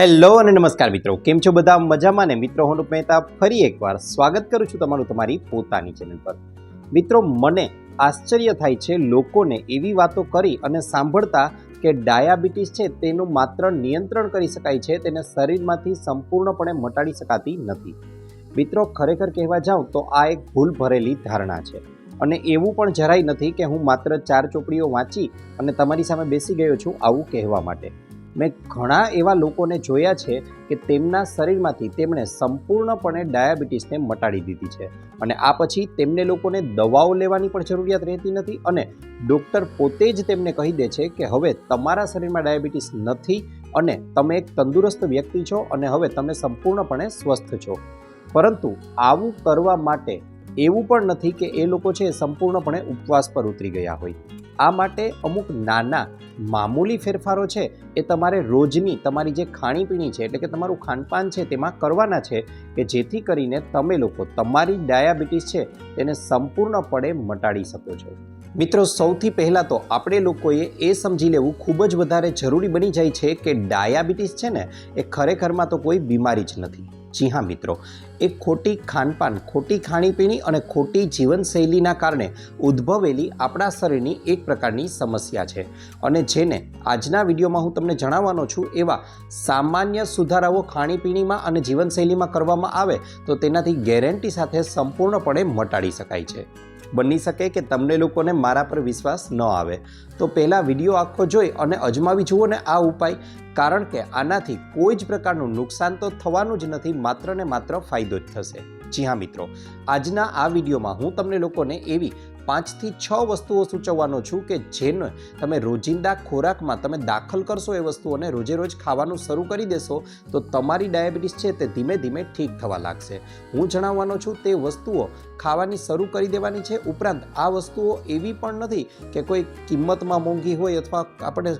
Hello અને નમસ્કાર મિત્રો. કેમ છો બધા? મજામાં ને? મિત્રો, હું મહેતા ફરી એકવાર સ્વાગત કરું છું તમારું તમારી પોતાની ચેનલ પર. મિત્રો, મને આશ્ચર્ય થાય છે લોકોને એવી વાતો કરી અને સાંભળતા કે ડાયાબિટીસ છે તેનું માત્ર નિયંત્રણ કરી શકાય છે, તેને શરીરમાંથી સંપૂર્ણપણે મટાડી શકાતી નથી. મિત્રો, ખરેખર કહેવા જાઉં તો આ એક ભૂલ ભરેલી ધારણા છે. અને એવું પણ જરાય નથી કે હું માત્ર ચાર ચોપડીઓ વાંચી અને તમારી સામે બેસી ગયો છું આવું કહેવા માટે. મેં ઘણા એવા લોકોને જોયા છે કે તેમના શરીરમાંથી તેમણે સંપૂર્ણપણે ડાયાબિટીસને મટાડી દીધી છે. અને આ પછી તેમને લોકોને દવાઓ લેવાની પણ જરૂરિયાત રહેતી નથી અને ડૉક્ટર પોતે જ તેમને કહી દે છે કે હવે તમારા શરીરમાં ડાયાબિટીસ નથી અને તમે એક તંદુરસ્ત વ્યક્તિ છો અને હવે તમે સંપૂર્ણપણે સ્વસ્થ છો. પરંતુ આવું કરવા માટે એવું પણ નથી કે એ લોકો છે સંપૂર્ણપણે ઉપવાસ પર ઉતરી ગયા હોય. આ માટે અમુક નાના મામૂલી ફેરફારો છે એ તમારે રોજની તમારી જે ખાણીપીણી છે, એટલે કે તમારું ખાનપાન છે, તેમાં કરવાના છે કે જેથી કરીને તમે લોકો તમારી ડાયાબિટીસ છે તેને સંપૂર્ણપણે મટાડી શકો છો. મિત્રો, સૌથી પહેલાં તો આપણે લોકોએ એ સમજી લેવું ખૂબ જ વધારે જરૂરી બની જાય છે કે ડાયાબિટીસ છે ને, એ ખરેખરમાં તો કોઈ બીમારી જ નથી. જી હા, મિત્રો. એ ખોટી ખાનપાન, ખોટી ખાણીપીણી અને ખોટી જીવનશૈલીના કારણે ઉદ્ભવેલી આપણા શરીરની એક પ્રકારની સમસ્યા છે. અને જેને આજના વિડીયોમાં હું તમને જણાવવાનો છું, એવા સામાન્ય સુધારાઓ ખાણીપીણીમાં અને જીવનશૈલીમાં કરવામાં આવે, તો તેનાથી ગેરંટી સાથે સંપૂર્ણપણે મટાડી શકાય છે. બની શકે કે તમને લોકોને મારા પર વિશ્વાસ ન આવે. તો પહેલાં વીડિયો આખો જોઈ અને અજમાવી જુઓ ને આ ઉપાય, કારણ કે આનાથી કોઈ જ પ્રકારનું નુકસાન તો થવાનું જ નથી, માત્ર ને માત્ર ફાયદો જ થશે. જી હા મિત્રો, આજના આ વિડીયોમાં હું તમને લોકોને એવી પાંચથી છ વસ્તુઓ સૂચવવાનો છું કે જેને તમે રોજિંદા ખોરાકમાં તમે દાખલ કરશો એ વસ્તુઓને રોજે રોજ ખાવાનું શરૂ કરી દેશો, તો તમારી ડાયાબિટીસ છે તે ધીમે ધીમે ઠીક થવા લાગશે. હું જણાવવાનો છું તે વસ્તુઓ ખાવાની શરૂ કરી દેવાની છે. ઉપરાંત આ વસ્તુઓ એવી પણ નથી કે કોઈ કિંમતમાં મોંઘી હોય અથવા આપણે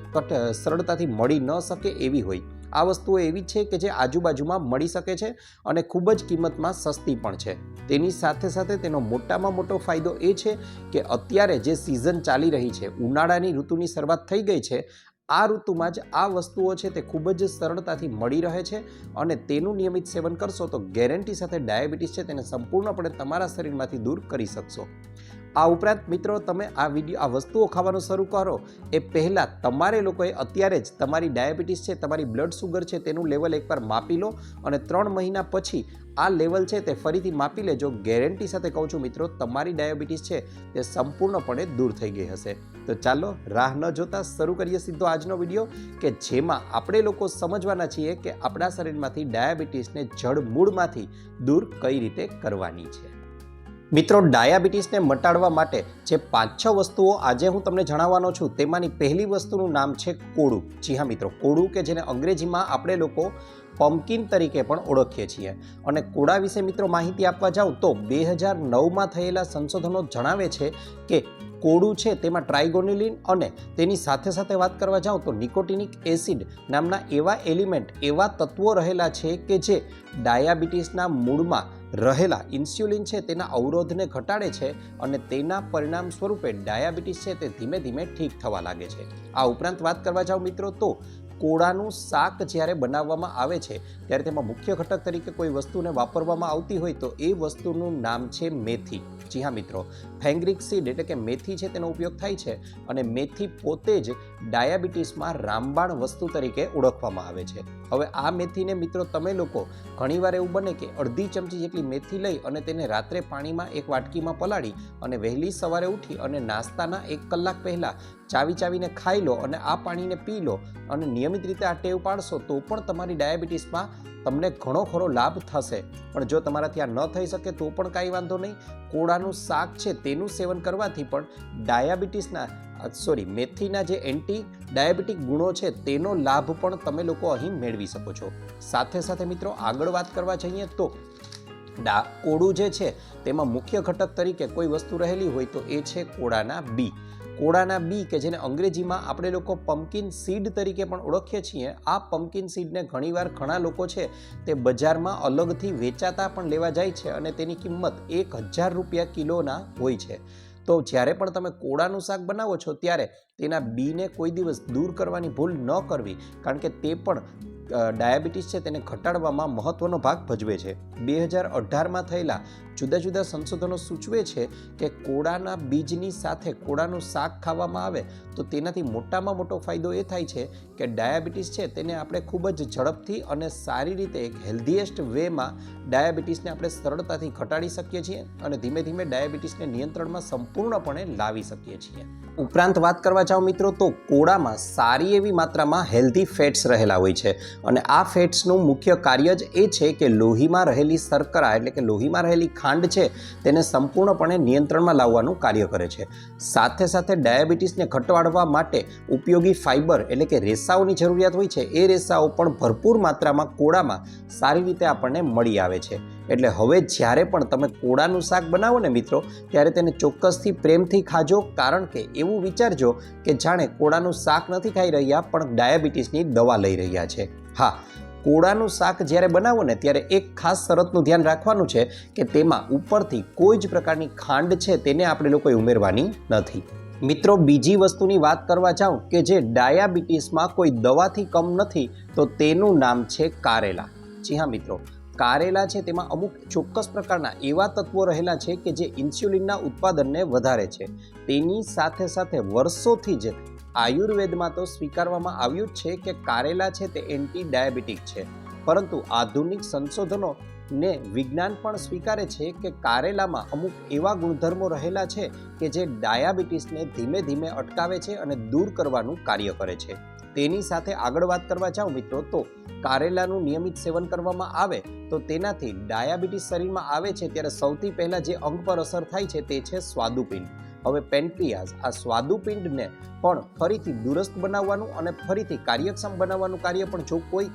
સરળતાથી મળી ન શકે એવી હોય. આ વસ્તુઓ એવી છે કે જે આજુબાજુમાં મળી શકે છે અને ખૂબ જ કિંમતમાં સસ્તી પણ છે. તેની સાથે સાથે તેનો મોટામાં મોટો ફાયદો એ છે કે અત્યારે જે સિઝન ચાલી રહી છે, ઉનાળાની ઋતુની શરૂઆત થઈ ગઈ છે, આ ઋતુમાં જ આ વસ્તુઓ છે તે ખૂબ જ સરળતાથી મળી રહે છે અને તેનું નિયમિત સેવન કરશો તો ગેરંટી સાથે ડાયાબિટીસ છે તેને સંપૂર્ણપણે તમારા શરીરમાંથી દૂર કરી શકશો. આ ઉપરાંત મિત્રો તમે આ વીડિયો આ વસ્તુઓ ખાવાનું શરૂ કરો એ પહેલાં તમારે લોકોએ અત્યારે જ તમારી ડાયાબિટીસ છે, તમારી બ્લડ સુગર છે તેનું લેવલ એકવાર માપી લો અને ત્રણ મહિના પછી આ લેવલ છે તે ફરીથી માપી લેજો. ગેરંટી સાથે કહું છું મિત્રો, તમારી ડાયાબિટીસ છે તે સંપૂર્ણપણે દૂર થઈ ગઈ હશે. તો ચાલો રાહ ન જોતા શરૂ કરીએ સીધો આજનો વીડિયો કે જેમાં આપણે લોકો સમજવાના છીએ કે આપણા શરીરમાંથી ડાયાબિટીસને જડ મૂળમાંથી દૂર કઈ રીતે કરવાની છે. મિત્રો, ડાયાબિટીસને મટાડવા માટે જે પાંચ છ વસ્તુઓ આજે હું તમને જણાવવાનો છું, તેમાંની પહેલી વસ્તુનું નામ છે કોળું. જી હા મિત્રો, કોળું કે જેને અંગ્રેજીમાં આપણે લોકો પમ્પકિન તરીકે પણ ઓળખીએ છીએ. અને કોળા વિશે મિત્રો માહિતી આપવા જાઉં તો બે હજાર નવમાં થયેલા સંશોધનો જણાવે છે કે કોળું છે તેમાં ટ્રાઇગોનિલિન અને તેની સાથે સાથે વાત કરવા જાઉં તો નિકોટિનિક એસિડ નામના એવા એલિમેન્ટ, એવા તત્વો રહેલા છે કે જે ડાયાબિટીસના મૂળમાં રહેલા ઇન્સ્યુલિન છે તેના અવરોધને ઘટાડે છે અને તેના પરિણામ સ્વરૂપે ડાયાબિટીસ છે તે ધીમે ધીમે ઠીક થવા લાગે છે. આ ઉપરાંત વાત કરવા જાઓ મિત્રો તો કોળાનું શાક જ્યારે બનાવવામાં આવે છે, ત્યારે તેમાં મુખ્ય ઘટક તરીકે કોઈ વસ્તુને વાપરવામાં આવતી હોય તો એ વસ્તુનું નામ છે મેથી. જી હા મિત્રો, ફેંગ્રિક સીડ એટલે કે મેથી છે તેનો ઉપયોગ થાય છે અને મેથી પોતે જ ડાયાબિટીસમાં રામબાણ વસ્તુ તરીકે ઓળખવામાં આવે છે. હવે આ મેથીને મિત્રો તમે લોકો ઘણીવાર એવું બને કે અડધી ચમચી જેટલી મેથી લઈ અને તેને રાત્રે પાણીમાં એક વાટકીમાં પલાળી અને વહેલી સવારે ઉઠી અને નાસ્તાના એક કલાક પહેલાં ચાવી ચાવીને ખાઈ લો અને આ પાણીને પી લો અને નિયમિત રીતે આ ટેવ પાડશો તો પણ તમારી ડાયાબિટીસમાં તમને ઘણો ખરો લાભ થશે. પણ જો તમારાથી આ ન થઈ શકે તો પણ કાંઈ વાંધો નહીં. કોળાનું શાક છે તેનું સેવન કરવાથી પણ ડાયાબિટીસના સોરી, મેથીના જે એન્ટી ડાયાબિટીક ગુણો છે તેનો લાભ પણ તમે લોકો અહીં મેળવી શકો છો. સાથે સાથે મિત્રો આગળ વાત કરવા જઈએ તો, ડા, કોળું જે છે તેમાં મુખ્ય ઘટક તરીકે કોઈ વસ્તુ રહેલી હોય તો એ છે કોળાના બી. કોળાના બી કે જેને અંગ્રેજીમાં આપણે લોકો પમ્પકિન સીડ તરીકે પણ ઓળખીએ છીએ, આ પમ્પકિન સીડને ઘણીવાર ઘણા લોકો છે તે બજારમાં અલગથી વેચાતા પણ લેવા જાય છે અને તેની કિંમત એક હજાર રૂપિયા કિલોના હોય છે. તો જ્યારે પણ તમે કોળાનું શાક બનાવો છો ત્યારે તેના બીને કોઈ દિવસ દૂર કરવાની ભૂલ ન કરવી, કારણ કે તે પણ ડાયાબિટીસ છે તેને ઘટાડવામાં મહત્ત્વનો ભાગ ભજવે છે. બે હજાર અઢારમાં થયેલા જુદા જુદા સંશોધનો સૂચવે છે કે કોળાના બીજની સાથે કોળાનું શાક ખાવામાં આવે તો તેનાથી મોટામાં મોટો ફાયદો એ થાય છે કે ડાયાબિટીસ છે તેને આપણે ખૂબ જ ઝડપથી અને સારી રીતે એક હેલ્ધીએસ્ટ વેમાં ડાયાબિટીસને આપણે સરળતાથી ઘટાડી શકીએ છીએ અને ધીમે ધીમે ડાયાબિટીસને નિયંત્રણમાં સંપૂર્ણપણે લાવી શકીએ છીએ. ઉપરાંત વાત કરવા જાઓ મિત્રો તો કોળામાં સારી એવી માત્રામાં હેલ્ધી ફેટ્સ રહેલા હોય છે અને આ ફેટ્સનું મુખ્ય કાર્ય જ એ છે કે લોહીમાં રહેલી શર્કરા એટલે કે લોહીમાં રહેલી ખાંડ છે તેને સંપૂર્ણપણે નિયંત્રણમાં લાવવાનું કાર્ય કરે છે. સાથે સાથે ડાયાબિટીસને ઘટાડવા માટે ઉપયોગી ફાઇબર એટલે કે રેસાઓની જરૂરિયાત હોય છે, એ રેસાઓ પણ ભરપૂર માત્રામાં કોળામાં સારી રીતે આપણને મળી આવે છે. એટલે હવે જ્યારે પણ તમે કોળાનું શાક બનાવો ને મિત્રો, ત્યારે તેને ચોક્કસથી પ્રેમથી ખાજો, કારણ કે એવું વિચારજો કે જાણે કોળાનું શાક નથી ખાઈ રહ્યા, પણ ડાયાબિટીસની દવા લઈ રહ્યા છે. હા, કોળાનું શાક જ્યારે બનાવો ને, ત્યારે એક ખાસ શરતનું ધ્યાન રાખવાનું છે કે તેમાં ઉપરથી કોઈ જ પ્રકારની ખાંડ છે, તેને આપણે લોકોએ ઉમેરવાની નથી. મિત્રો, બીજી વસ્તુની વાત કરવા જાઉં કે જે ડાયાબિટીસમાં કોઈ દવાથી કમ નથી, તો તેનું નામ છે કારેલા. જી હા, મિત્રો. કારેલા છે તેમાં અમુક ચોક્કસ પ્રકારના એવા તત્વો રહેલા છે કે જે ઇન્સ્યુલિનના ઉત્પાદનને વધારે છે. તેની સાથે સાથે વર્ષોથી જ આયુર્વેદમાં તો સ્વીકારવામાં આવ્યું જ છે કે કારેલા છે તે એન્ટી ડાયાબિટીક છે. પરંતુ આધુનિક સંશોધનો ને વિજ્ઞાન પણ સ્વીકારે છે કે કારેલામાં અમુક એવા ગુણધર્મો રહેલા છે કે જે ડાયાબિટીસને ધીમે ધીમે અટકાવે છે અને દૂર કરવાનું કાર્ય કરે છે. તેની સાથે આગળ વાત કરવા જાઓ મિત્રો, તો કારેલાનું નિયમિત સેવન કરવામાં આવે તો તેનાથી ડાયાબિટીસ શરીરમાં આવે છે ત્યારે સૌથી પહેલાં જે અંગ પર અસર થાય છે તે છે સ્વાદુપિંડ. હવે પેન્ટ્રિયાઝ આ સ્વાદુપિંડને પણ ફરીથી દુરસ્ત બનાવવાનું અને ફરીથી કાર્યક્ષમ બનાવવાનું કાર્ય પણ જો કોઈ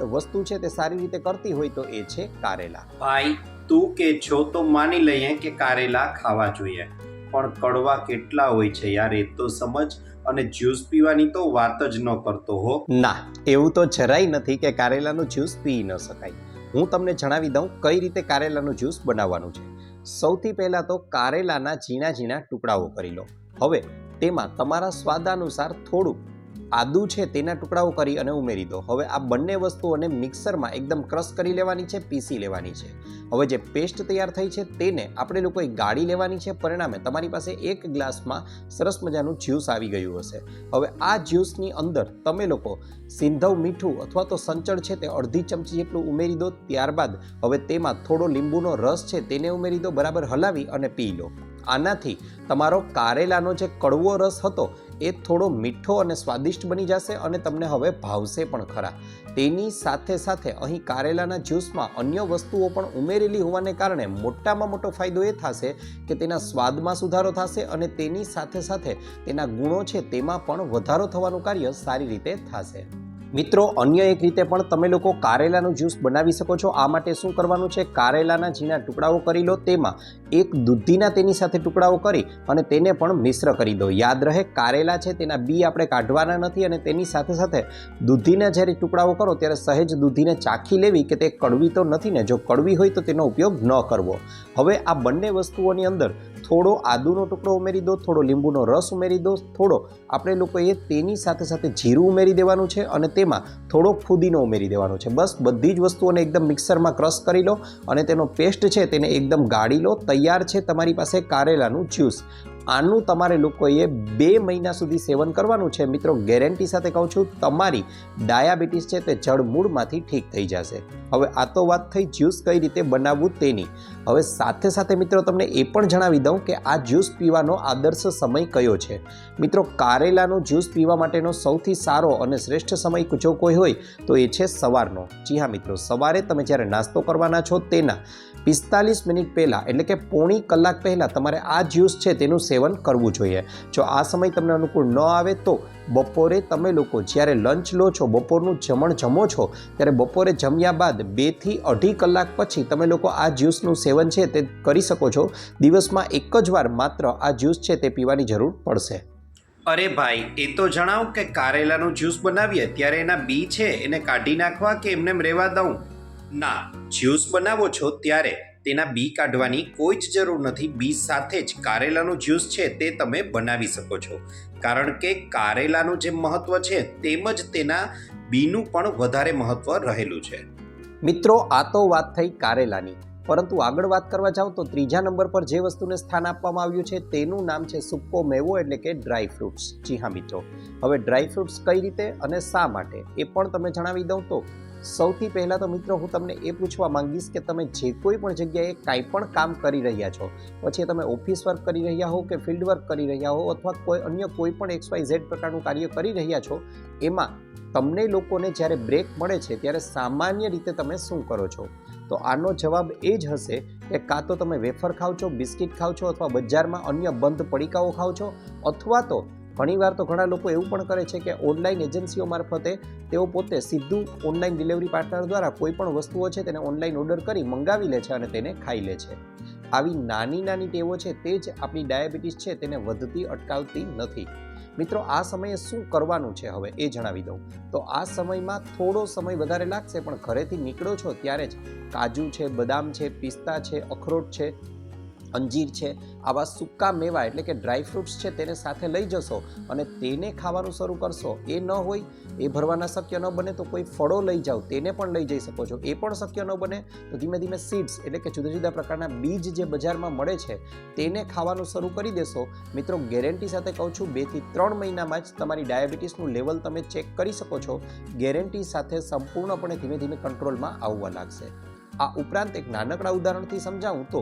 વસ્તુ છે તે સારી રીતે કરતી હોય તો એ છે કારેલા. ભાઈ તું કે છો તો માની લઈએ કે કારેલા ખાવા જોઈએ. પણ કડવા કેટલા હોય છે યાર એ તો સમજ. અને જ્યુસ પીવાની તો વાત જ ન કરતો હો. ના એવું તો જરાય નથી કે કારેલાનું જ્યુસ પી ન શકાય. હું તમને જણાવી દઉં કઈ રીતે કારેલાનું જ્યુસ બનાવવાનું છે. સૌથી પહેલાં તો કારેલાના ઝીણા ઝીણા ટુકડાઓ કરી લો. હવે તેમાં તમારા સ્વાદ અનુસાર થોડું આદુ છે તેના ટુકડાઓ કરી અને ઉમેરી દો. હવે આ બંને વસ્તુઓને મિક્સરમાં એકદમ ક્રશ કરી લેવાની છે, પીસી લેવાની છે. હવે જે પેસ્ટ તૈયાર થઈ છે તેને આપણે લોકોએ ગાળી લેવાની છે. પરિણામે તમારી પાસે એક ગ્લાસમાં સરસ મજાનું જ્યુસ આવી ગયું હશે. હવે આ જ્યુસની અંદર તમે લોકો સિંધવ મીઠું અથવા તો સંચળ છે તે અડધી ચમચી જેટલું ઉમેરી દો. ત્યારબાદ હવે તેમાં થોડો લીંબુનો રસ છે તેને ઉમેરી દો. બરાબર હલાવી અને પી લો. આનાથી તમારો કારેલાનો જે કડવો રસ હતો એ થોડો મીઠો અને સ્વાદિષ્ટ બની જશે અને તમને હવે ભાવશે પણ ખરા. તેની સાથે સાથે અહીં કારેલાના જ્યુસમાં અન્ય વસ્તુઓ પણ ઉમેરેલી હોવાને કારણે મોટામાં મોટો ફાયદો એ થશે કે તેના સ્વાદમાં સુધારો થશે અને તેની સાથે સાથે તેના ગુણો છે તેમાં પણ વધારો થવાનું કાર્ય સારી રીતે થશે. મિત્રો, અન્ય એક રીતે પણ તમે લોકો કારેલાનું જ્યુસ બનાવી શકો છો. આ માટે શું કરવાનું છે? કારેલાના ઝીણા ટુકડાઓ કરી લો. તેમાં એક દૂધીના તેની સાથે ટુકડાઓ કરી અને તેને પણ મિશ્ર કરી દો. યાદ રહે, કારેલા છે, તેના બી આપણે કાઢવાના નથી અને તેની સાથે સાથે દૂધીના જ્યારે ટુકડાઓ કરો, ત્યારે સહેજ દૂધીને ચાખી લેવી કે તે કડવી તો નથી ને, જો કડવી હોય તો તેનો ઉપયોગ ન કરવો. હવે આ બંને વસ્તુઓની અંદર થોડો આદુનો ટુકડો ઉમેરી દો, થોડો લીંબુનો રસ ઉમેરી દો, થોડો આપણે લોકોએ તેની સાથે સાથે જીરું ઉમેરી દેવાનું છે અને તેમાં થોડો ફુદીનો ઉમેરી દેવાનો છે. બસ બધી જ વસ્તુઓને એકદમ મિક્સરમાં ક્રશ કરી લો અને તેનો પેસ્ટ છે તેને એકદમ ગાળી લો. તૈયાર છે તમારી પાસે કારેલાનું જ્યુસ. આનું તમારે લોકોએ બે મહિના સુધી સેવન કરવાનું છે. મિત્રો, ગેરંટી સાથે કહું છું, તમારી ડાયાબિટીસ છે તે જળમૂળમાંથી ઠીક થઈ જશે. હવે આ તો વાત થઈ જ્યુસ કઈ રીતે બનાવવું તેની. હવે સાથે સાથે મિત્રો, તમને એ પણ જણાવી દઉં કે આ જ્યુસ પીવાનો આદર્શ સમય કયો છે? મિત્રો, કારેલાનું જ્યુસ પીવા માટેનો સૌથી સારો અને શ્રેષ્ઠ સમય જો કોઈ હોય, તો એ છે સવારનો. જી હા મિત્રો, સવારે તમે જ્યારે નાસ્તો કરવાના છો તેના પિસ્તાલીસ મિનિટ પહેલાં, એટલે કે પોણી કલાક પહેલાં તમારે આ જ્યુસ છે તેનું સેવન કરવું જોઈએ. જો આ સમય તમને અનુકૂળ ન આવે તો બપોરે તમે લોકો જ્યારે લંચ લો છો, બપોરનું જમણ જમો છો, ત્યારે બપોરે જમ્યા બાદ બેથી અઢી કલાક પછી તમે લોકો આ જ્યુસનું સેવન છે તે કરી શકો છો. દિવસમાં એક જ વાર માત્ર આ જ્યુસ છે તે પીવાની જરૂર પડશે. અરે ભાઈ, એ તો જણાવ કે કારેલાનું જ્યુસ બનાવીએ ત્યારે એના બી છે, એને કાઢી નાખવા કે એમને રહેવા દઉં? ના, જ્યુસ બનાવો છો ત્યારે. તેના બી કાઢવાની કોઈ જ જરૂર નથી. બી સાથે જ કારેલાનું જ્યુસ છે તે તમે બનાવી શકો છો. કારણ કે કારેલાનું જે મહત્ત્વ છે તેમજ તેના બીનું પણ વધારે મહત્વ રહેલું છે. મિત્રો, આ તો વાત થઈ કારેલાની. પરંતુ આગળ વાત કરવા જાઓ તો ત્રીજા નંબર પર જે વસ્તુને સ્થાન આપવામાં આવ્યું છે તેનું નામ છે સુક્કો મેવો એટલે કે ડ્રાય ફ્રૂટ્સ. જી હા મિત્રો. હવે ડ્રાય ફ્રૂટ્સ કઈ રીતે અને શા માટે? એ પણ તમે જણાવી દઉં તો સૌથી પહેલાં તો મિત્રો હું તમને એ પૂછવા માંગીશ કે તમે જે કોઈ પણ જગ્યાએ કાંઈ પણ કામ કરી રહ્યા છો, પછી તમે ઓફિસ વર્ક કરી રહ્યા હો કે ફિલ્ડ વર્ક કરી રહ્યા હો અથવા કોઈ અન્ય કોઈ પણ એક્સ વાય ઝેડ પ્રકારનું કાર્ય કરી રહ્યા છો, એમાં તમને લોકોને જ્યારે બ્રેક મળે છે ત્યારે સામાન્ય રીતે તમે શું કરો છો? તો આનો જવાબ એ જ હશે કે કાં તો તમે વેફર ખાવ છો, બિસ્કિટ ખાવ છો અથવા બજારમાં અન્ય બંધ પડીકાઓ ખાવ છો, અથવા તો ઘણીવાર તો ઘણા લોકો એવું પણ કરે છે કે ઓનલાઈન એજન્સીઓ મારફતે તેઓ પોતે સીધું ઓનલાઈન ડિલિવરી પાર્ટનર દ્વારા કોઈ પણ વસ્તુઓ છે તેને ઓનલાઈન ઓર્ડર કરી મંગાવી લે છે અને તેને ખાઈ લે છે. આવી નાની નાની ટેવો છે તે જ આપણી ડાયાબિટીસ છે તેને વધતી અટકાવતી નથી. મિત્રો, આ સમયે શું કરવાનું છે હવે એ જણાવી દઉં. તો આ સમયમાં થોડો સમય વધારે લાગશે પણ ઘરેથી નીકળો છો ત્યારે જ કાજુ છે, બદામ છે, પિસ્તા છે, અખરોટ છે અંજીર છે, આવા સૂકા મેવા એટલે કે ડ્રાય ફ્રૂટ્સ છે તેને સાથે લઈ જશો અને તેને ખાવાનું શરૂ કરશો. એ ન હોય, એ ભરવાના શક્ય ન બને તો કોઈ ફળો લઈ જાઓ, તેને પણ લઈ જઈ શકો છો. એ પણ શક્ય ન બને તો ધીમે ધીમે સીડ્સ એટલે કે જુદા જુદા પ્રકારના બીજ જે બજારમાં મળે છે તેને ખાવાનું શરૂ કરી દેશો. મિત્રો ગેરંટી સાથે કહું છું બેથી ત્રણ મહિનામાં જ તમારી ડાયાબિટીસનું લેવલ તમે ચેક કરી શકો છો. ગેરંટી સાથે સંપૂર્ણપણે ધીમે ધીમે કંટ્રોલમાં આવવા લાગશે. આ ઉપરાંત એક નાનકડા ઉદાહરણથી સમજાવું તો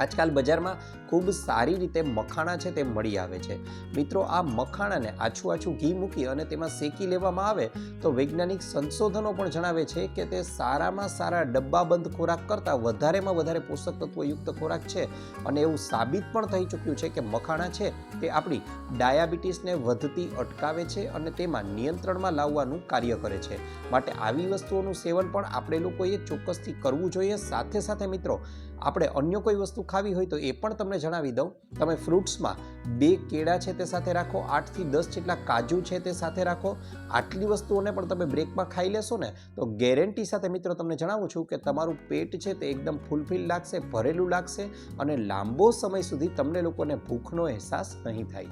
આજકાલ બજારમાં ખૂબ સારી રીતે મખાણા છે તે મળી આવે છે. મિત્રો, આ મખાણાને આછું આછું ઘી મૂકી અને તેમાં શેકી લેવામાં આવે તો વૈજ્ઞાનિક સંશોધનો પણ જણાવે છે કે તે સારામાં સારા ડબ્બાબંધ ખોરાક કરતાં વધારેમાં વધારે પોષક તત્વયુક્ત ખોરાક છે. અને એવું સાબિત પણ થઈ ચૂક્યું છે કે મખાણા છે તે આપણી ડાયાબિટીસને વધતી અટકાવે છે અને તેમાં નિયંત્રણમાં લાવવાનું કાર્ય કરે છે. માટે આવી વસ્તુઓનું સેવન પણ આપણે લોકોએ ચોક્કસથી કરવું જોઈએ. સાથે સાથે મિત્રો આપણે અન્ય કોઈ વસ્તુ ખાવી હોય તો એ પણ તમને જણાવી દઉં. તમે ફ્રૂટ્સમાં બે કેળા છે તે સાથે રાખો આઠથી દસ જેટલા કાજુ છે તે સાથે રાખો. આટલી વસ્તુઓને પણ તમે બ્રેકમાં ખાઈ લેશો ને તો ગેરંટી સાથે મિત્રો તમને જણાવું છું કે તમારું પેટ છે તે એકદમ ફૂલફિલ લાગશે ભરેલું લાગશે અને લાંબો સમય સુધી તમને લોકોને ભૂખનો અહેસાસ નહીં થાય.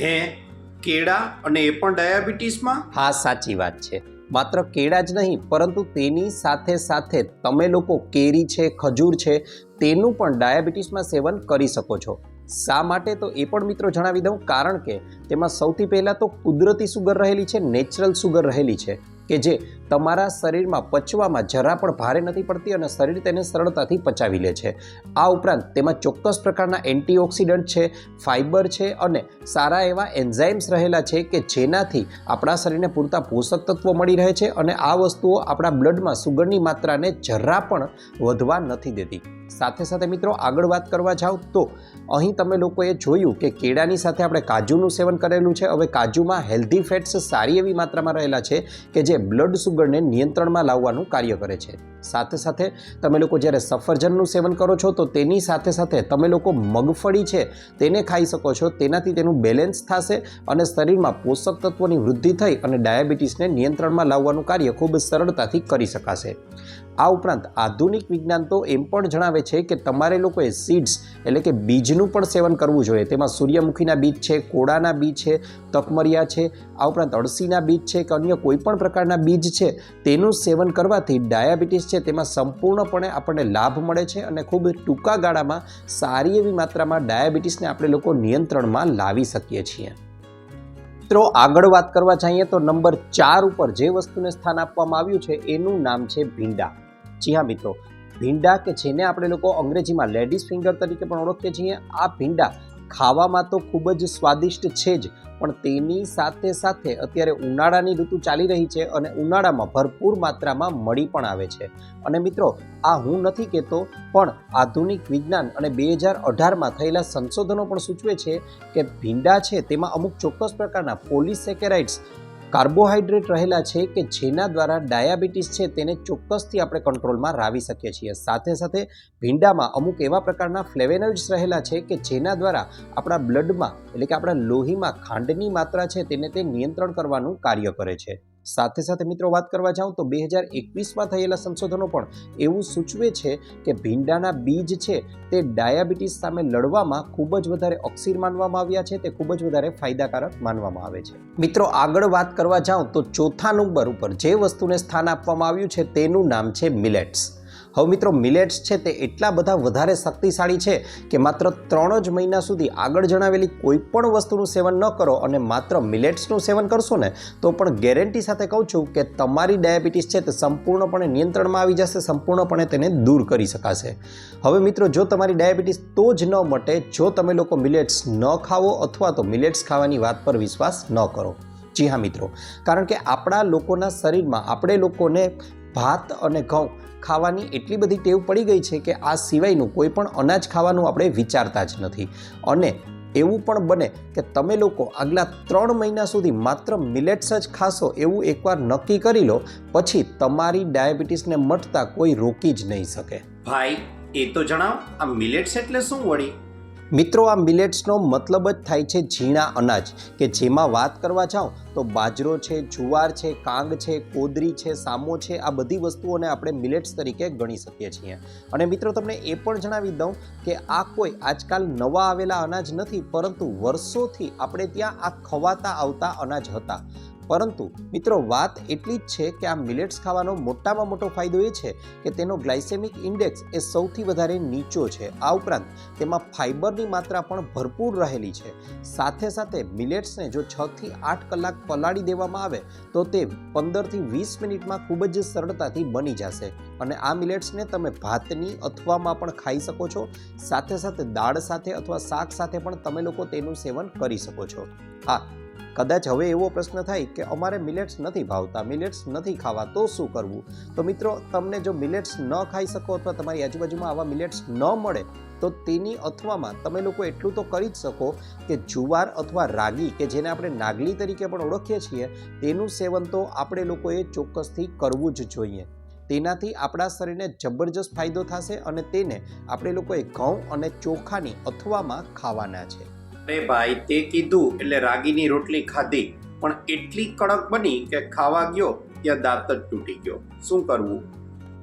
હે કેળા અને એ પણ ડાયાબિટીસમાં? હા સાચી વાત છે. માત્ર કેળા જ નહીં, પરંતુ તેની સાથે સાથે તમે લોકો કેરી છે, ખજૂર છે, તેનું પણ ડાયાબિટીસમાં સેવન કરી શકો છો. શા માટે તો એ પણ મિત્રો જણાવી દઉં, કારણ કે તેમાં સૌથી પહેલાં તો કુદરતી સુગર રહેલી છે, નેચરલ સુગર રહેલી છે. કે જે તમારા શરીરમાં પચવામાં જરા પણ ભારે નથી પડતી અને શરીર તેને સરળતાથી પચાવી લે છે. આ ઉપરાંત તેમાં ચોક્કસ પ્રકારના એન્ટીઓક્સિડન્ટ છે ફાઇબર છે અને સારા એવા એન્ઝાઇમ્સ રહેલા છે કે જેનાથી આપણા શરીરને પૂરતા પોષક તત્વો મળી રહે છે અને આ વસ્તુઓ આપણા બ્લડમાં સુગરની માત્રાને જરા પણ વધવા નથી દેતી. સાથે સાથે મિત્રો આગળ વાત કરવા જાઓ તો અહીં તમે લોકોએ જોયું કે કેળાની સાથે આપણે કાજુનું સેવન કરેલું છે. હવે કાજુમાં હેલ્ધી ફેટ્સ સારી એવી માત્રામાં રહેલા છે કે જે બ્લડ સુગરને નિયંત્રણમાં લાવવાનું કાર્ય કરે છે. સાથે સાથે તમે લોકો જ્યારે સફરજનનું સેવન કરો છો તો તેની સાથે સાથે તમે લોકો મગફળી છે તેને ખાઈ શકો છો. તેનાથી તેનું બેલેન્સ થશે અને શરીરમાં પોષક તત્વોની વૃદ્ધિ થઈ અને ડાયાબિટીસને નિયંત્રણમાં લાવવાનું કાર્ય ખૂબ સરળતાથી કરી શકાશે. આ ઉપરાંત આધુનિક વિજ્ઞાન તો એમ પણ જણાવે છે કે તમારે લોકોએ સીડ્સ એટલે કે બીજનું પણ સેવન કરવું જોઈએ. તેમાં સૂર્યમુખીના બીજ છે, કોળાના બીજ છે, તકમરિયા છે, આ ઉપરાંત અળસીના બીજ છે કે અન્ય કોઈ પણ પ્રકારના બીજ છે, તેનું સેવન કરવાથી ડાયાબિટીસ છે તેમાં સંપૂર્ણપણે આપણને લાભ મળે છે અને ખૂબ ટૂંકા ગાળામાં સારી એવી માત્રામાં ડાયાબિટીસને આપણે લોકો નિયંત્રણમાં લાવી શકીએ છીએ. મિત્રો, આગળ વાત કરવા જઈએ તો નંબર ચાર ઉપર જે વસ્તુને સ્થાન આપવામાં આવ્યું છે એનું નામ છે ભીંડા. જી હા મિત્રો. ભીંડા કે જેને આપણે લોકો અંગ્રેજીમાં લેડીઝ ફિંગર તરીકે પણ ઓળખીએ છીએ, આ ભીંડા ખાવામાં તો ખૂબ જ સ્વાદિષ્ટ છે જ, પણ તેની સાથે સાથે અત્યારે ઉનાળાની ઋતુ ચાલી રહી છે અને ઉનાળામાં ભરપૂર માત્રામાં મળી પણ આવે છે. અને મિત્રો, આ હું નથી કહેતો, પણ આધુનિક વિજ્ઞાન અને બે હજાર અઢારમાં થયેલા સંશોધનો પણ સૂચવે છે કે ભીંડા છે તેમાં અમુક ચોક્કસ પ્રકારના પોલિસેકેરાઇડ્સ કાર્બોહાઈડ્રેટ રહેલા છે કે જેના દ્વારા ડાયાબિટીસ છે તેને ચોક્કસથી આપણે કંટ્રોલમાં રાવી શકીએ છીએ. સાથે સાથે ભીંડામાં અમુક એવા પ્રકારના ફ્લેવેનોઇડ્સ રહેલા છે કે જેના દ્વારા આપણા બ્લડમાં એટલે કે આપણા લોહીમાં ખાંડની માત્રા છે તેને તે નિયંત્રણ કરવાનું કાર્ય કરે છે. સાથે સાથે મિત્રો વાત કરવા જાઉં તો બે હજાર એકવીસમાં થયેલા સંશોધનો પણ એવું સૂચવે છે કે ભીંડાના બીજ છે તે ડાયાબિટીસ સામે લડવામાં ખૂબ જ વધારે અક્ષીર માનવામાં આવ્યા છે, તે ખૂબ જ વધારે ફાયદાકારક માનવામાં આવે છે. મિત્રો આગળ વાત કરવા જાઉં તો ચોથા નંબર ઉપર જે વસ્તુને સ્થાન આપવામાં આવ્યું છે તેનું નામ છે મિલેટ્સ. હવે મિત્રો, મિલેટ્સ છે તે એટલા બધા વધારે શક્તિશાળી છે કે માત્ર ત્રણ જ મહિના સુધી આગળ જણાવેલી કોઈ પણ વસ્તુનું સેવન ન કરો અને માત્ર મિલેટ્સનું સેવન કરશો ને, તો પણ ગેરંટી સાથે કહું છું કે તમારી ડાયાબિટીસ છે તે સંપૂર્ણપણે નિયંત્રણમાં આવી જશે, સંપૂર્ણપણે તેને દૂર કરી શકાશે. હવે મિત્રો, જો તમારી ડાયાબિટીસ તો જ ન મટે, જો તમે લોકો મિલેટ્સ ન ખાવો અથવા તો મિલેટ્સ ખાવાની વાત પર વિશ્વાસ ન કરો. જી હા મિત્રો, કારણ કે આપણા લોકોના શરીરમાં આપણે લોકોને ભાત અને ઘઉં ખાવાની એટલી બધી ટેવ પડી ગઈ છે કે આ સિવાયનું કોઈ પણ અનાજ ખાવાનું આપણે વિચારતા જ નથી. અને એવું પણ બને કે તમે લોકો આગલા ત્રણ મહિના સુધી માત્ર મિલેટ્સ જ ખાશો એવું એકવાર નક્કી કરી લો, પછી તમારી ડાયાબિટીસને મટતા કોઈ રોકી જ નહીં શકે. ભાઈ, એ તો જણાવ, આ મિલેટ્સ એટલે શું વળી? મિત્રો, આ મિલેટ્સનો મતલબ જ થાય છે ઝીણા અનાજ કે જેમાં વાત કરવા જાઓ તો બાજરો છે, જુવાર છે, કાંગ છે, કોદરી છે, સામો છે, આ બધી વસ્તુઓને આપણે મિલેટ્સ તરીકે ગણી શકીએ છીએ. અને મિત્રો, તમને એ પણ જણાવી દઉં કે આ કોઈ આજકાલ નવા આવેલા અનાજ નથી, પરંતુ વર્ષોથી આપણે ત્યાં આ ખવાતા આવતા અનાજ હતા. પરંતુ મિત્રો વાત એટલી જ છે કે આ મિલેટ્સ ખાવાનો મોટામાં મોટો ફાયદો એ છે કે તેનો ગ્લાયસેમિક ઇન્ડેક્સ એ સૌથી વધારે નીચો છે. આ ઉપરાંત તેમાં ફાઇબરની માત્રા પણ ભરપૂર રહેલી છે. સાથે સાથે મિલેટ્સને જો છથી આઠ કલાક પલાળી દેવામાં આવે તો તે પંદરથી વીસ મિનિટમાં ખૂબ જ સરળતાથી બની જશે. અને આ મિલેટ્સને તમે ભાતની અથવામાં પણ ખાઈ શકો છો. સાથે સાથે દાળ સાથે અથવા શાક સાથે પણ તમે લોકો તેનું સેવન કરી શકો છો. હા કદાચ હવે એવો પ્રશ્ન થાય કે અમારે મિલેટ્સ નથી ભાવતા મિલેટ્સ નથી ખાવા, તો શું કરવું? તો મિત્રો, તમને જો મિલેટ્સ ન ખાઈ શકો અથવા તમારી આજુબાજુમાં આવા મિલેટ્સ ન મળે, તો તેની અથવામાં તમે લોકો એટલું તો કરી જ શકો કે જુવાર અથવા રાગી, કે જેને આપણે નાગલી તરીકે પણ ઓળખીએ છીએ, તેનું સેવન તો આપણે લોકોએ ચોક્કસથી કરવું જ જોઈએ. તેનાથી આપણા શરીરને જબરજસ્ત ફાયદો થશે અને તેને આપણે લોકોએ ઘઉં અને ચોખાની અથવામાં ખાવાના છે. અરે ભાઈ તે કીધું એટલે રાગીની રોટલી ખાધી. પણ એટલી કડક બની કે ખાવા ગયો, ત્યાં દાંત જ તૂટી ગયો. શું કરવું?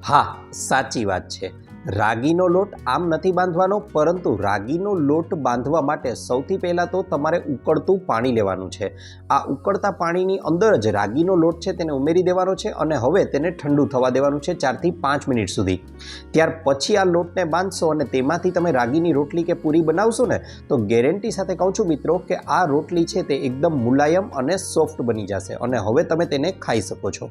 હા, સાચી વાત છે. રાગીનો લોટ આમ નથી બાંધવાનો, પરંતુ રાગીનો લોટ બાંધવા માટે સૌથી પહેલાં તો તમારે ઉકળતું પાણી લેવાનું છે. આ ઉકળતા પાણીની અંદર જ રાગીનો લોટ છે તેને ઉમેરી દેવાનો છે અને હવે તેને ઠંડુ થવા દેવાનું છે ચારથી પાંચ મિનિટ સુધી. ત્યાર પછી આ લોટને બાંધશો અને તેમાંથી તમે રાગીની રોટલી કે પૂરી બનાવશો ને, તો ગેરંટી સાથે કહું છું મિત્રો કે આ રોટલી છે તે એકદમ મુલાયમ અને સોફ્ટ બની જશે અને હવે તમે તેને ખાઈ શકો છો.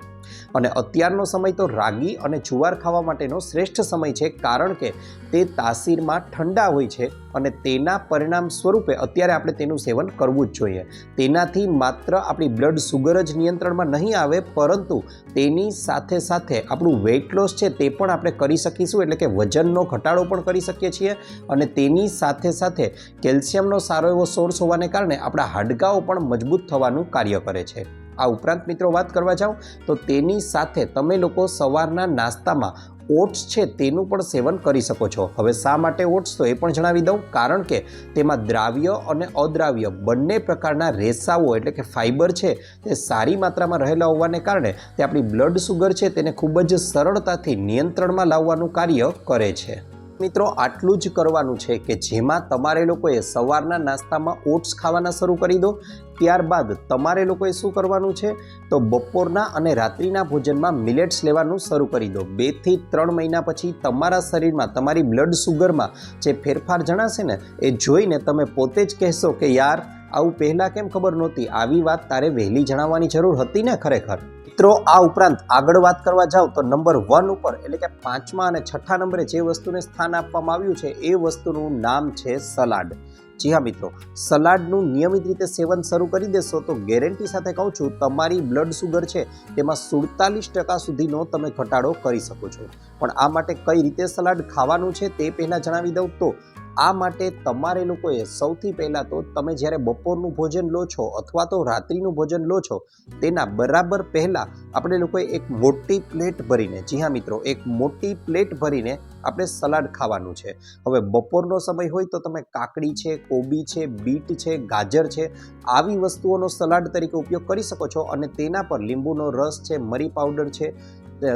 અને અત્યારનો સમય તો રાગી અને જુવાર ખાવા માટેનો શ્રેષ્ઠ સમય છે કારણ કે તે તાસીરમાં ઠંડા હોય છે અને તેના પરિણામ સ્વરૂપે અત્યારે આપણે તેનું સેવન કરવું જ જોઈએ. તેનાથી માત્ર આપણી બ્લડ સુગર જ નિયંત્રણમાં નહીં આવે, પરંતુ તેની સાથે સાથે આપણું વેઇટ લોસ છે તે પણ આપણે કરી શકીશું, એટલે કે વજનનો ઘટાડો પણ કરી શકીએ છીએ અને તેની સાથે સાથે કેલ્શિયમનો સારો એવો સોર્સ હોવાને કારણે આપણા હાડકાઓ પણ મજબૂત થવાનું કાર્ય કરે છે. આ ઉપરાંત મિત્રો વાત કરવા જાઓ તો તેની સાથે તમે લોકો સવારના નાસ્તામાં ઓટ્સ છે તેનું પણ સેવન કરી શકો છો. હવે શા માટે ઓટ્સ? તો એ પણ જણાવી દઉં. કારણ કે તેમાં દ્રાવ્ય અને અદ્રાવ્ય બંને પ્રકારના રેસાઓ એટલે કે ફાઇબર છે તે સારી માત્રામાં રહેલા હોવાને કારણે તે આપણી બ્લડ સુગર છે તેને ખૂબ જ સરળતાથી નિયંત્રણમાં લાવવાનું કાર્ય કરે છે. મિત્રો, આટલું જ કરવાનું છે કે જેમાં તમારે લોકોએ સવારના નાસ્તામાં ઓટ્સ ખાવાના શરૂ કરી દો, ત્યારબાદ તમારે લોકોએ શું કરવાનું છે? તો બપોરના અને રાત્રિના ભોજનમાં મિલેટ્સ લેવાનું શરૂ કરી દો. બેથી ત્રણ મહિના પછી તમારા શરીરમાં, તમારી બ્લડ સુગરમાં જે ફેરફાર જણાશે ને, એ જોઈને તમે પોતે જ કહેશો કે, યાર, આવું પહેલાં કેમ ખબર નહોતી? આવી વાત તારે વહેલી જણાવવાની જરૂર હતી ને ખરેખર? મિત્રો, આ ઉપરાંત આગળ વાત કરવા જાઓ તો નંબર વન ઉપર, એટલે કે પાંચમા અને છઠ્ઠા નંબરે જે વસ્તુને સ્થાન આપવામાં આવ્યું છે, એ વસ્તુનું નામ છે સલાડ. જી હા મિત્રો, સલાડનું નિયમિત રીતે સેવન શરૂ કરી દેશો તો ગેરંટી સાથે કહું છું, તમારી બ્લડ સુગર છે, તેમાં સુડતાલીસ ટકા સુધીનો તમે ઘટાડો કરી શકો છો. પણ આ માટે કઈ રીતે સલાડ ખાવાનું છે તે પહેલાં જણાવી દઉં તો આ માટે તમારે લોકોએ સૌથી પહેલાં તો તમે જ્યારે બપોરનું ભોજન લો છો અથવા તો રાત્રિનું ભોજન લો છો, તેના બરાબર પહેલાં આપણે લોકોએ એક મોટી પ્લેટ ભરીને, જી હા મિત્રો, એક મોટી પ્લેટ ભરીને આપણે સલાડ ખાવાનું છે. હવે બપોરનો સમય હોય તો તમે કાકડી છે, કોબી છે, બીટ છે, ગાજર છે, આવી વસ્તુઓનો સલાડ તરીકે ઉપયોગ કરી શકો છો અને તેના પર લીંબુનો રસ છે, મરી પાવડર છે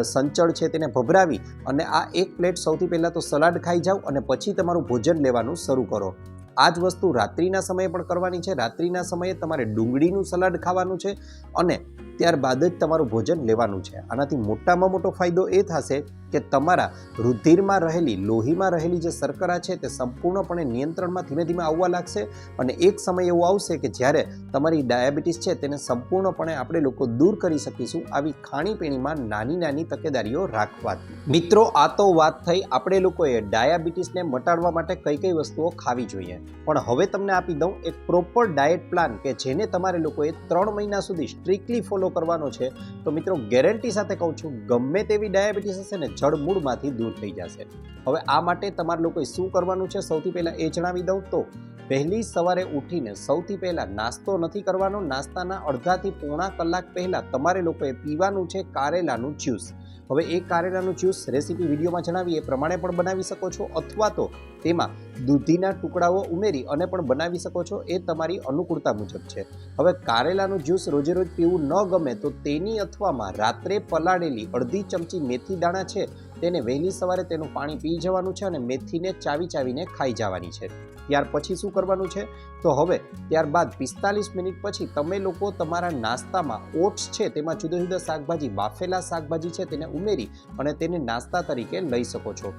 સંચળ છે તેને ભભરાવી અને આ એક પ્લેટ સૌથી પહેલાં તો સલાડ ખાઈ જાઓ અને પછી તમારું ભોજન લેવાનું શરૂ કરો. આ જ વસ્તુ રાત્રિના સમયે પણ કરવાની છે. રાત્રિના સમયે તમારે ડુંગળીનું સલાડ ખાવાનું છે અને ત્યારબાદ જ તમારું ભોજન લેવાનું છે. આનાથી મોટામાં મોટો ફાયદો એ થશે કે તમારા રુધિરમાં રહેલી, લોહીમાં રહેલી જે શર્કરા છે તે સંપૂર્ણપણે નિયંત્રણમાં ધીમે ધીમે આવવા લાગશે અને એક સમય એવો આવશે કે જ્યારે તમારી ડાયાબિટીસ છે તેને સંપૂર્ણપણે આપણે લોકો દૂર કરી શકીશું આવી ખાણીપીણીમાં નાની નાની તકેદારીઓ રાખવાથી. મિત્રો, આ તો વાત થઈ આપણે લોકોએ ડાયાબિટીસને મટાડવા માટે કઈ કઈ વસ્તુઓ ખાવી જોઈએ. પણ હવે તમને આપી દઉં એક પ્રોપર ડાયટ પ્લાન કે જેને તમારે લોકોએ ત્રણ મહિના સુધી સ્ટ્રિક્ટલી ફોલો કરવાનો છે. તો મિત્રો, ગેરંટી સાથે કહું છું, ગમે તેવી ડાયાબિટીસ હશે ને જડમૂળમાંથી દૂર થઈ જશે. હવે આ માટે તમારે લોકોએ શું કરવાનું છે? સૌથી પહેલાં એ જણાવી દઉં તો વહેલી સવારે ઉઠીને સૌથી પહેલાં નાસ્તો નથી કરવાનો, નાસ્તાના અડધાથી પોણા કલાક પહેલાં તમારે લોકોએ પીવાનું છે કારેલાનું જ્યુસ. હવે એ કારેલાનું જ્યુસ રેસીપી વિડીયોમાં જણાવી એ પ્રમાણે પણ બનાવી શકો છો અથવા તો તેમાં દૂધીના ટુકડાઓ ઉમેરી અને પણ બનાવી શકો છો એ તમારી અનુકૂળતા મુજબ છે. હવે કારેલાનું જ્યુસ રોજે રોજ પીવું ન ગમે તો તેની અથવામાં રાત્રે પલાળેલી અડધી ચમચી મેથી દાણા છે તેને વહેલી સવારે તેનું પાણી પી જવાનું છે અને મેથીને ચાવી ચાવીને ખાઈ જવાની છે. ત્યાર પછી શું કરવાનું છે? તો હવે ત્યારબાદ પિસ્તાલીસ મિનિટ પછી તમે લોકો તમારા નાસ્તામાં ઓટ્સ છે તેમાં જુદા જુદા શાકભાજી, બાફેલા શાકભાજી છે તેને ઉમેરી અને તેને નાસ્તા તરીકે લઈ શકો છો.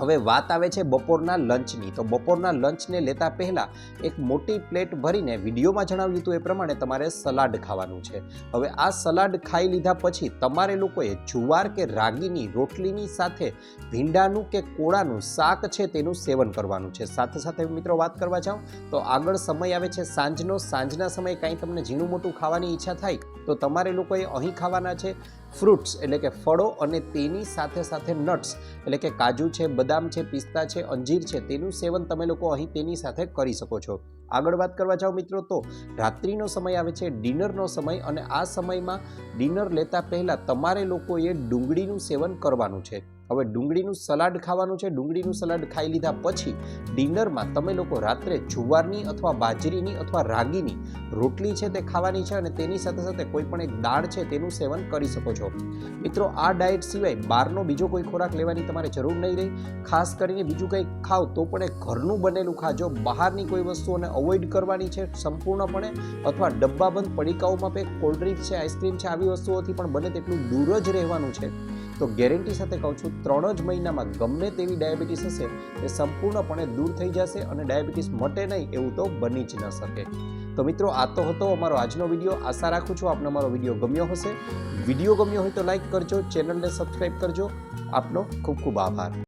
હવે વાત આવે છે બપોરના લંચની. તો બપોરના લંચને લેતા પહેલાં એક મોટી પ્લેટ ભરીને વિડીયોમાં જણાવ્યું હતું એ પ્રમાણે તમારે સલાડ ખાવાનું છે. હવે આ સલાડ ખાઈ લીધા પછી તમારે લોકોએ જુવાર કે રાગીની રોટલીની સાથે ભીંડાનું કે કોળાનું શાક છે તેનું સેવન કરવાનું છે. સાથે સાથે મિત્રો વાત કરવા જાઉં તો આગળ સમય આવે છે સાંજનો. સાંજના સમયે કાંઈ તમને ઝીણું મોટું ખાવાની ઈચ્છા થાય, તો તમારે લોકોએ અહીં ખાવાના છે ફ્રૂટ્સ એટલે કે ફળો અને તેની સાથે સાથે નટ્સ એટલે કે કાજુ છે, બદામ છે, પિસ્તા છે, અંજીર છે, તેનું સેવન તમે લોકો અહીં તેની સાથે કરી શકો છો. આગળ વાત કરવા જાઓ મિત્રો તો, રાત્રિનો સમય આવે છે, ડિનરનો સમય અને આ સમયમાં ડિનર લેતા પહેલાં તમારે લોકોએ ડુંગળીનું સેવન કરવાનું છે. હવે ડુંગળીનું સલાડ ખાવાનું છે, ડુંગળીનું સલાડ ખાઈ લીધા પછી ડિનરમાં તમે લોકો રાત્રે જુવારની અથવા બાજરીની અથવા રાગીની રોટલી છે તે ખાવાની છે અને તેની સાથે સાથે કોઈ પણ એક દાળ છે તેનું સેવન કરી શકો છો. મિત્રો, આ ડાયટ સિવાય બહારનો બીજો કોઈ ખોરાક લેવાની તમારે જરૂર નહીં રહી. ખાસ કરીને બીજું કંઈ ખાવ તો પણ એ ઘરનું બનેલું ખાજો. બહારની કોઈ વસ્તુઓને અવોઇડ કરવાની છે સંપૂર્ણપણે અથવા ડબ્બાબંધ પડીકાઓમાં પેક કોલ્ડ છે આઈસ્ક્રીમ છે, આવી વસ્તુઓથી પણ બને તેટલું દૂર જ રહેવાનું છે. તો ગેરંટી સાથે કહું છું, ત્રણ જ મહિનામાં ગમે તેવી ડાયાબિટીસ હશે, એ સંપૂર્ણપણે દૂર થઈ જશે અને ડાયાબિટીસ મટે નહીં એવું તો બની જ ન શકે. તો મિત્રો, આ તો હતો અમારો આજનો વીડિયો. આશા રાખું છું આપને અમારો વીડિયો ગમ્યો હશે. વીડિયો ગમ્યો હોય તો લાઈક કરજો, ચેનલને સબસ્ક્રાઈબ કરજો. આપનો ખૂબ ખૂબ આભાર.